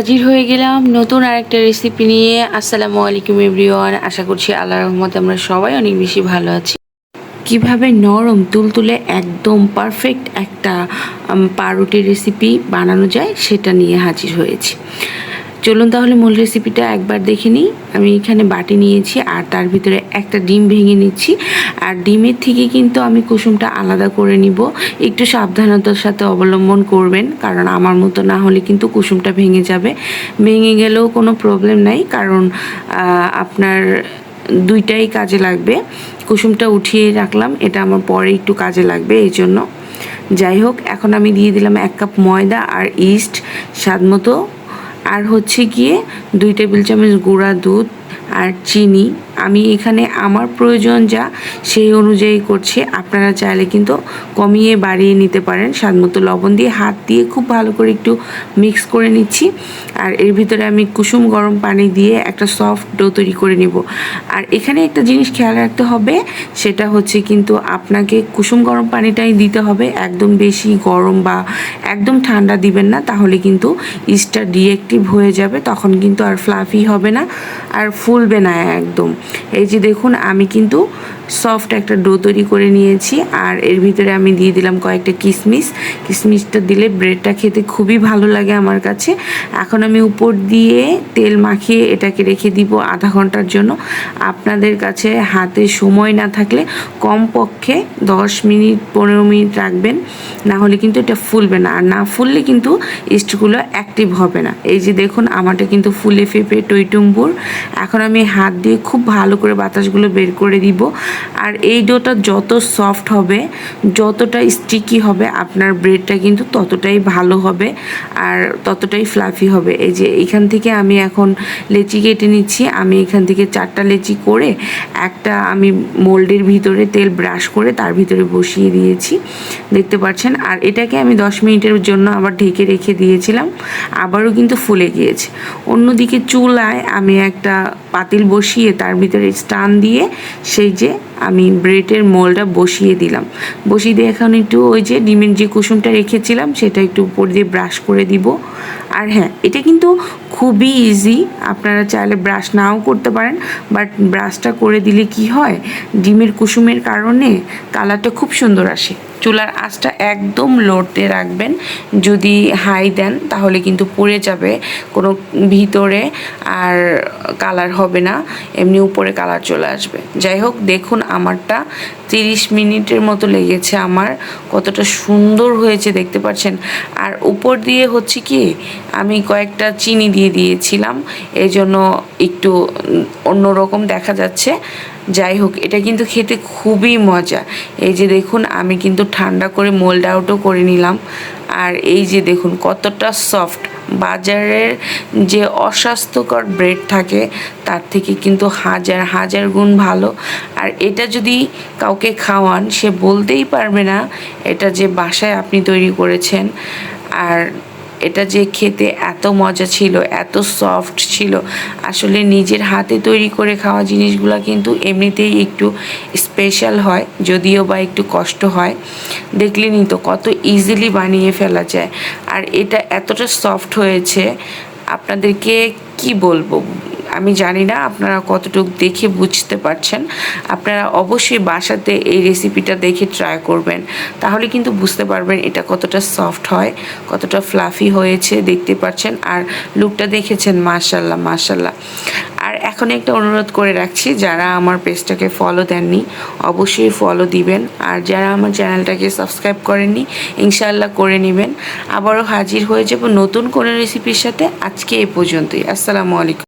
হাজির হয়ে গেলাম নতুন আরেকটা রেসিপি নিয়ে। আসসালামু আলাইকুম এভরিওয়ান আশা করছি আল্লাহ রহমতে আমরা সবাই অনেক বেশি ভালো আছি। কীভাবে নরম তুলতুলে একদম পারফেক্ট একটা পাউরুটি রেসিপি বানানো যায় সেটা নিয়ে হাজির হয়েছি। চলুন তাহলে মূল রেসিপিটা একবার দেখে নিই। আমি এখানে বাটি নিয়েছি আর তার ভিতরে একটা ডিম ভেঙে নিচ্ছি। আর ডিমের থেকে কিন্তু আমি কুসুমটা আলাদা করে নিব। একটু সাবধানতার সাথে অবলম্বন করবেন, কারণ আমার মতো না হলে কিন্তু কুসুমটা ভেঙে যাবে। ভেঙে গেলেও কোনো প্রবলেম নাই, কারণ আপনার দুইটাই কাজে লাগবে। কুসুমটা উঠিয়ে রাখলাম, এটা আমার পরে একটু কাজে লাগবে, এই জন্য। যাই হোক, এখন আমি দিয়ে দিলাম এক কাপ ময়দা আর ইস্ট স্বাদ মতো। আর হচ্ছে গিয়ে দুই টেবিল চামচ গুঁড়া দুধ আর চিনি। আমি এখানে আমার প্রয়োজন যা, সেই অনুযায়ী করছি। আপনারা চাইলে কিন্তু কমিয়ে বাড়িয়ে নিতে পারেন। স্বাদ মতো লবণ দিয়ে হাত দিয়ে খুব ভালো করে একটু মিক্স করে নিচ্ছি। আর এর ভিতরে আমি কুসুম গরম পানি দিয়ে একটা সফট ডো তৈরি করে নিব। আর এখানে একটা জিনিস খেয়াল রাখতে হবে, সেটা হচ্ছে কিন্তু আপনাকে কুসুম গরম পানিটাই দিতে হবে। একদম বেশি গরম বা একদম ঠান্ডা দিবেন না, তাহলে কিন্তু ইস্টটা ডিএক্টিভ হয়ে যাবে, তখন কিন্তু আর ফ্লাফি হবে না, আর ফুলবে না একদম। এই যে দেখুন আমি কিন্তু সফট একটা ডো তৈরি করে নিয়েছি, আর এর ভিতরে আমি দিয়ে দিলাম কয়েকটা কিশমিশ কিশমিশটা দিলে ব্রেডটা খেতে খুবই ভালো লাগে আমার কাছে। এখন আমি উপর দিয়ে তেল মাখিয়ে এটাকে রেখে দিব আধা ঘণ্টার জন্য। আপনাদের কাছে হাতে সময় না থাকলে কমপক্ষে দশ মিনিট, পনেরো মিনিট রাখবেন। না হলে কিন্তু এটা ফুলবে না। আর না ফুললে কিন্তু ইস্টগুলো অ্যাক্টিভ হবে না। এই যে দেখুন, আমারটা কিন্তু ফুলে ফেপে টইটুম্বুর। এখন আমি হাত দিয়ে খুব ভালো করে বাতাসগুলো বের করে দিব। আর এই ডোটা যত সফট হবে, যতটা স্টিকি হবে, আপনার ব্রেডটা কিন্তু ততটাই ভালো হবে আর ততটাই ফ্লাফি হবে। এই যে এখান থেকে আমি এখন লেচি কেটে নিচ্ছি। আমি এখান থেকে চারটা লেচি করে একটা আমি মোল্ডের ভিতরে তেল ব্রাশ করে তার ভিতরে বসিয়ে দিয়েছি। দেখতে পাচ্ছেন? আর এটাকে আমি দশ মিনিটের জন্য আবার ঢেকে রেখে দিয়েছিলাম। আবারও কিন্তু ফুলে গিয়েছে। অন্যদিকে চুলায় আমি একটা পাতিল বসিয়ে তার ভিতরে স্টান দিয়ে সেই যে আমি ব্রেডের মোলটা বসিয়ে দিলাম। বসিয়ে দিয়ে এখন একটু ওই যে ডিমের যে কুসুমটা রেখেছিলাম, সেটা একটু উপর দিয়ে ব্রাশ করে দিব। আর হ্যাঁ এটা কিন্তু খুবই ইজি আপনারা চাইলে ব্রাশ নাও করতে পারেন বাট ব্রাশটা করে দিলে কি হয়? ডিমের কুসুমের কারণে কালারটা খুব সুন্দর আসে। চুলার আঁচটা একদম লোতে রাখবেন। যদি হাই দেন, তাহলে কিন্তু পড়ে যাবে। কোনো ভিতরে আর কালার হবে না। এমনি উপরে কালার চলে আসবে। যাই হোক, দেখুন আমারটা তিরিশ মিনিটের মতো লেগেছে আমার। কতটা সুন্দর হয়েছে, দেখতে পাচ্ছেন। আর উপর দিয়ে হচ্ছে কি, আমি কয়েকটা চিনি দিয়ে দিয়েছিলাম। এই জন্য একটু অন্যরকম দেখা যাচ্ছে। যাই হোক, এটা কিন্তু খেতে খুবই মজা। এই যে দেখুন, আমি কিন্তু ঠান্ডা করে মোল্ড আউটও করে নিলাম। আর এই যে দেখুন, কতটা সফট বাজারের যে অস্বাস্থ্যকর ব্রেড থাকে, তার থেকে কিন্তু হাজার হাজার গুণ ভালো। আর এটা যদি কাউকে খাওয়ান, সে বলতেই পারবে না এটা যে বাসায় আপনি তৈরি করেছেন। আর এটা যে খেতে এত মজা ছিল, এত সফট ছিল, আসলে নিজের হাতে তৈরি করে খাওয়া জিনিসগুলো কিন্তু এমনিতেই একটু স্পেশাল হয়, যদিও বা একটু কষ্ট হয়। দেখলেনই তো কত ইজিলি বানিয়ে ফেলা যায়। আর এটা এতটা সফট হয়েছে, আপনাদেরকে কি বলব? আমি জানি না, আপনারা কতটুকু দেখে বুঝতে পারছেন। আপনারা অবশ্যই বাসাতে এই রেসিপিটা দেখে ট্রাই করবেন। তাহলে কিন্তু বুঝতে পারবেন এটা কতটা সফট হয়, কতটা ফ্লাফি হয়েছে, দেখতে পাচ্ছেন। আর লুকটা দেখেছেন মাশাল্লাহ মাশাল্লাহ আর এখন একটা অনুরোধ করে রাখছি, যারা আমার পেজটাকে ফলো দেননি, অবশ্যই ফলো দিবেন। আর যারা আমার চ্যানেলটাকে সাবস্ক্রাইব করেননি, ইনশাআল্লাহ করে নেবেন। আবারও হাজির হয়ে যাব নতুন কোনো রেসিপির সাথে। আজকে এ পর্যন্তই। আসসালামু আলাইকুম।